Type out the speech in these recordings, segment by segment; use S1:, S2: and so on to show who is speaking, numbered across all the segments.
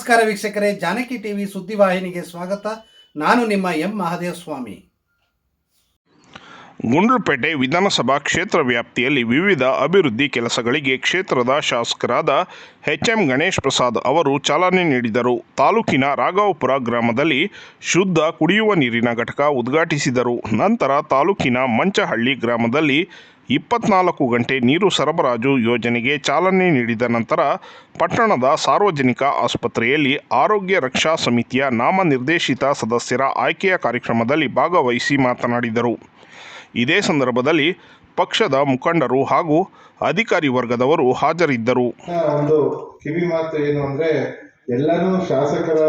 S1: ನಮಸ್ಕಾರ ವೀಕ್ಷಕರೇ, ಜಾನಕಿ ಟಿವಿ ಸುದ್ದಿವಾಹಿನಿಗೆ ಸ್ವಾಗತ. ನಾನು ನಿಮ್ಮ ಎಂ ಮಹಾದೇವ ಸ್ವಾಮಿ
S2: ಗುಂಡ್ಲುಪೇಟೆ ವಿಧಾನಸಭಾ ಕ್ಷೇತ್ರ ವ್ಯಾಪ್ತಿಯಲ್ಲಿ ವಿವಿಧ ಅಭಿವೃದ್ಧಿ ಕೆಲಸಗಳಿಗೆ ಕ್ಷೇತ್ರದ ಶಾಸಕರಾದ ಎಚ್ ಎಂ ಗಣೇಶ್ ಪ್ರಸಾದ್ ಅವರು ಚಾಲನೆ ನೀಡಿದರು. ತಾಲೂಕಿನ ರಾಘವಪುರ ಗ್ರಾಮದಲ್ಲಿ ಶುದ್ಧ ಕುಡಿಯುವ ನೀರಿನ ಘಟಕ ಉದ್ಘಾಟಿಸಿದರು. ನಂತರ ತಾಲೂಕಿನ ಮಂಚಹಳ್ಳಿ ಗ್ರಾಮದಲ್ಲಿ ಇಪ್ಪತ್ನಾಲ್ಕು ಗಂಟೆ ನೀರು ಸರಬರಾಜು ಯೋಜನೆಗೆ ಚಾಲನೆ ನೀಡಿದ ನಂತರ ಪಟ್ಟಣದ ಸಾರ್ವಜನಿಕ ಆಸ್ಪತ್ರೆಯಲ್ಲಿ ಆರೋಗ್ಯ ರಕ್ಷಾ ಸಮಿತಿಯ ನಾಮನಿರ್ದೇಶಿತ ಸದಸ್ಯರ ಆಯ್ಕೆಯ ಕಾರ್ಯಕ್ರಮದಲ್ಲಿ ಭಾಗವಹಿಸಿ ಮಾತನಾಡಿದರು. ಇದೇ ಸಂದರ್ಭದಲ್ಲಿ ಪಕ್ಷದ ಮುಖಂಡರು ಹಾಗೂ ಅಧಿಕಾರಿ ವರ್ಗದವರು ಹಾಜರಿದ್ದರು.
S3: ಒಂದು ಕಿವಿ ಮಾತು ಏನು ಅಂದ್ರೆ ಎಲ್ಲರೂ ಶಾಸಕರ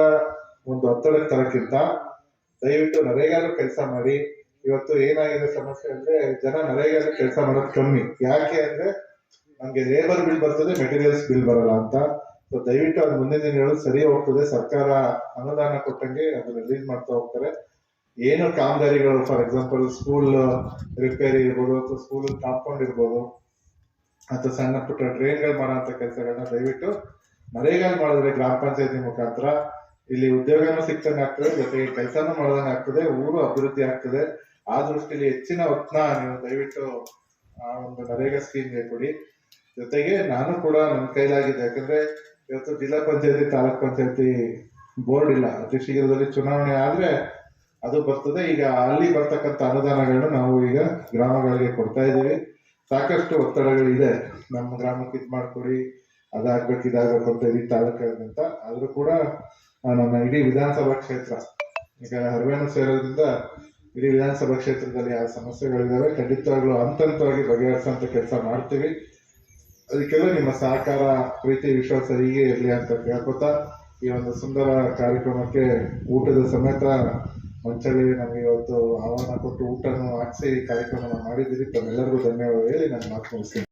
S3: ಒಂದು ಒತ್ತಡಕ್ಕೆ ತರಕ್ಕಿಂತ ದಯವಿಟ್ಟು ನರೇಗಾಲು ಕೆಲಸ ಮಾಡಿ. ಇವತ್ತು ಏನಾಗಿದೆ ಸಮಸ್ಯೆ ಅಂದ್ರೆ ಜನ ನರೇಗಾ ಕೆಲಸ ಮಾಡೋದು ಕಮ್ಮಿ. ಯಾಕೆ ಅಂದ್ರೆ ನಮ್ಗೆ ಲೇಬರ್ ಬಿಲ್ ಬರ್ತದೆ ಮೆಟೀರಿಯಲ್ಸ್ ಬಿಲ್ ಬರಲ್ಲ ಅಂತ. ಸೊ ದಯವಿಟ್ಟು ಅದು ಮುಂದಿನ ದಿನಗಳು ಸರಿ ಹೋಗ್ತದೆ. ಸರ್ಕಾರ ಅನುದಾನ ಕೊಟ್ಟಂಗೆ ಅದು ರಿಲೀಸ್ ಮಾಡ್ತಾ ಹೋಗ್ತಾರೆ. ಏನು ಕಾಮಗಾರಿಗಳು ಫಾರ್ ಎಕ್ಸಾಂಪಲ್ ಸ್ಕೂಲ್ ರಿಪೇರಿ ಇರ್ಬೋದು ಅಥವಾ ಸ್ಕೂಲ್ ಕಾಂಪೌಂಡ್ ಅಥವಾ ಸಣ್ಣ ಪುಟ್ಟ ಟ್ರೈನ್ಗಳು ಮಾಡೋಂಥ ಕೆಲಸಗಳನ್ನ ದಯವಿಟ್ಟು ನರೇಗಾಲ್ ಮಾಡಿದ್ರೆ ಗ್ರಾಮ ಪಂಚಾಯತಿ ಮುಖಾಂತರ. ಇಲ್ಲಿ ಉದ್ಯೋಗನೂ ಸಿಕ್ತಂಗೆ ಆಗ್ತದೆ ಜೊತೆಗೆ ಕೆಲಸನೂ ಮಾಡೋದಂಗೆ ಆಗ್ತದೆ ಊರು ಅಭಿವೃದ್ಧಿ ಆಗ್ತದೆ. ಆ ದೃಷ್ಟಿಯಲ್ಲಿ ಹೆಚ್ಚಿನ ಒತ್ತನ ನೀವು ದಯವಿಟ್ಟು ಆ ಒಂದು ನರೇಗಾ ಸ್ಕೀಮ್ಗೆ ಕೊಡಿ. ಜೊತೆಗೆ ನಾನು ಕೂಡ ನನ್ನ ಕೈಲಾಗಿದೆ. ಯಾಕಂದ್ರೆ ಇವತ್ತು ಜಿಲ್ಲಾ ಪಂಚಾಯತಿ, ತಾಲೂಕ್ ಪಂಚಾಯತಿ ಬೋರ್ಡ್ ಇಲ್ಲ. ಅತಿ ಶೀಘ್ರದಲ್ಲಿ ಚುನಾವಣೆ ಆದ್ರೆ ಅದು ಬರ್ತದೆ. ಈಗ ಅಲ್ಲಿ ಬರ್ತಕ್ಕಂಥ ಅನುದಾನಗಳನ್ನು ನಾವು ಈಗ ಗ್ರಾಮಗಳಿಗೆ ಕೊಡ್ತಾ ಇದ್ದೀವಿ. ಸಾಕಷ್ಟು ಒತ್ತಡಗಳಿದೆ. ನಮ್ಮ ಗ್ರಾಮಕ್ಕೆ ಇದು ಮಾಡ್ಕೊಡಿ, ಅದಾಗ್ಬೇಕು, ಇದಾಗಬೇಕು ಅಂತ ಇಡೀ ತಾಲೂಕಾದ್ಯಂತ ಆದ್ರೂ ಕೂಡ ನಮ್ಮ ಇಡೀ ವಿಧಾನಸಭಾ ಕ್ಷೇತ್ರ, ಈಗ ಹರವೇನು ಸೇರೋದ್ರಿಂದ ಇಡೀ ವಿಧಾನಸಭಾ ಕ್ಷೇತ್ರದಲ್ಲಿ ಯಾವ ಸಮಸ್ಯೆಗಳಿದ್ದಾವೆ ಖಂಡಿತವಾಗ್ಲೂ ಹಂತ ಹಂತವಾಗಿ ಬಗೆಹರಿಸುವಂತ ಕೆಲಸ ಮಾಡ್ತೀವಿ. ಅದಕ್ಕೆಲ್ಲ ನಿಮ್ಮ ಸಹಕಾರ, ಪ್ರೀತಿ, ವಿಶ್ವಾಸ ಹೀಗೆ ಇರಲಿ ಅಂತ ಕೇಳ್ಕೊತಾ ಈ ಒಂದು ಸುಂದರ ಕಾರ್ಯಕ್ರಮಕ್ಕೆ ಊಟದ ಸಮೇತ ಮಂಚಳಿ ನಮಗೆ ಇವತ್ತು ಆಹ್ವಾನ ಕೊಟ್ಟು ಊಟನೂ ಹಾಕಿಸಿ ಕಾರ್ಯಕ್ರಮ ಮಾಡಿದ್ದೀರಿ. ತಮ್ಮೆಲ್ಲರಿಗೂ ಧನ್ಯವಾದ ಹೇಳಿ ನಾನು ಮಾತು ಮುಗಿಸ್ತೀನಿ.